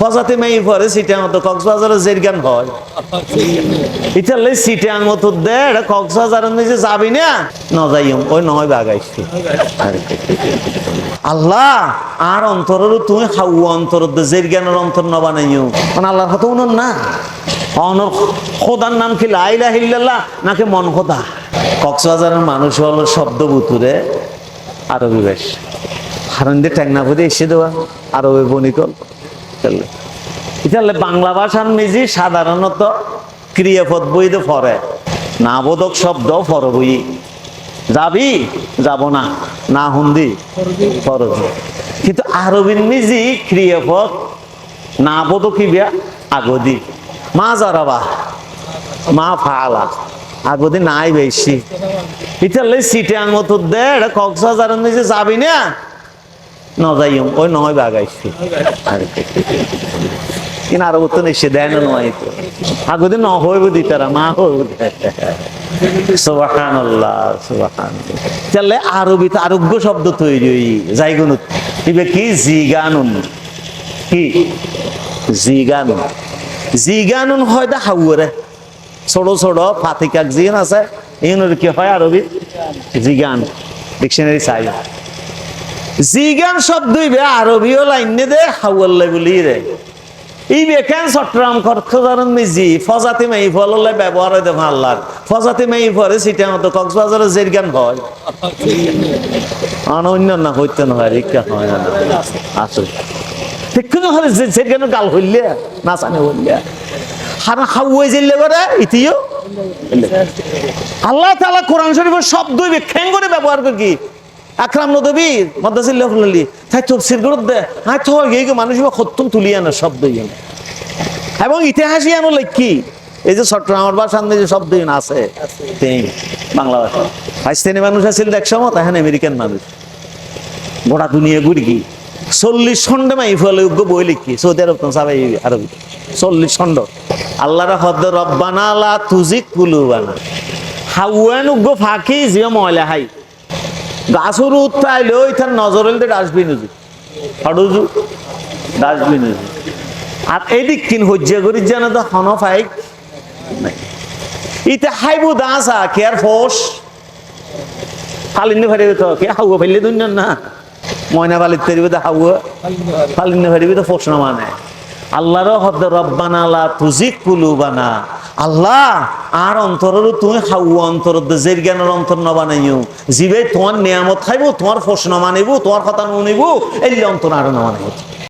ফসাতে মেই পরে সিটাং মতো কক্সবাজারের জেরগান হয় ইতালে সিটাং মতো দে, এটা কক্সবাজারের নিচে যাবি না? ন যাইম ওই নয় বাগাইছি আল্লাহ, আর অন্তরের তুমি হাউ অন্তর জেরগানের অন্তর ন বানাইও মানে আল্লাহর কথা উনন না? অনর খোদার নাম কি? লাইলা হিল্লাল্লাহ নাকি মন খোদা? কক্সবাজারের মানুষ হলো শব্দ বুতুরে, আরবি বেশ হারণ দিয়ে ট্যাংনা করে এসে দেওয়া, আরবে বনিকল চললে ইতালে বাংলা ভাষার মেজি সাধারণত ক্রিয়াপদ বইতে পড়ে না বোধক শব্দ ফর বই। যাবি? যাব না। না হুন্দি। ফরবি কিন্তু আরবির মেজি ক্রিয়াপদ না বোধক আগদি। মা জারাবা। মা ফালা। আগদি নাই বেশি। ইতালে সিটাং মতো দে এটা কক্সবাজারের নিচে যাবি না? ন যাইম ওই নয় বাগাইছি কিনা আরও তো নিশ্চয় দেয় না নয় তো। আগদি ন হইব দি তারা, মা হইব তাহলে আরবিতে আরোগ্য শব্দ তৈরি হই, যাইগুন কি? জিগানুন। কি? জিগানুন। জিগানুন হয় দা হাউরে। ছোট ছোট ফাতিকাক জিন আছে, ইউনের কি হয় আরবি? জিগান। ডিকশনারি চাই। জিগান শব্দই বে, আরবিও লাইনে দে হাউয়াল্লাই বলি রে। এই বেখান চট্টগ্রাম খরখজারন মিজি? ফজাতি মাই ফললে ব্যবহার হয় দেখো আল্লাহর। ফজাতি মাই পরে সিটা মতো কক্সবাজারের জেরগান হয় অন্য না হইতে না হয়, রিক্কা হয় না। আসো। ঠিক কোনো হলে জেরগান গাল হইলে, না জানে হইলে। হার হাউয়ে জিল্লে করে, ইতিও। আল্লাহ তাআলা কোরআন শরীফের শব্দই ব্যাখ্যান করে ব্যবহার করে। কি আকরাম নদবী মদ্দাসিল্লাহ ফুল্লি তাই তফসির দে। আয় তো এই মানুষ খত্তম তুলি আনে শব্দ এবং ইতিহাসই আনো কি? এই যে চট্টগ্রামের ভাষার যে শব্দ আছে বাংলা ভাষা। পাকিস্তানি মানুষ আছিল এক সময় এখন আমেরিকান মানুষ। গোটা দুনিয়া কি চল্লিশ খন্ড মাই ফলে উগ্র বই লিখি, সৌদি আরব তো সাবাই আরবি। চল্লিশ খন্ড আল্লাহর হদ রব্বানা লা তুজিক কুলুবানা। হাউয়ান উগ্র ফাঁকি, জিও ময়লা হাই। গাছর উত্তাইলে ওই তার নজর হইলে ডাস্টবিন উজু হডুজু ডাস্টবিন উজু আর এদিক কিন হজ্জা করি যেন তো হন ফাইক ইতে হাইবু দাসা কেয়ার ফোস? ফালিনে ফারিবে তো, কে হাউয়া ফাইলে দুনিয়া না। ময়না বালিত তৈরিবে তো হাউয়া ফালিনে ফারিবে তো ফোস না মানে। আল্লাহর হদ রব্বানালা তুজিক কুলুবানা। আল্লাহ, আর অন্তরেরও তুমি হাউ অন্তর জের জ্ঞানের অন্তর ন বানাইও জিবে তোমার নিয়ামত খাইব, তোমার ফোস ন মানিব তোমার কথা নিব এই অন্তর আরও ন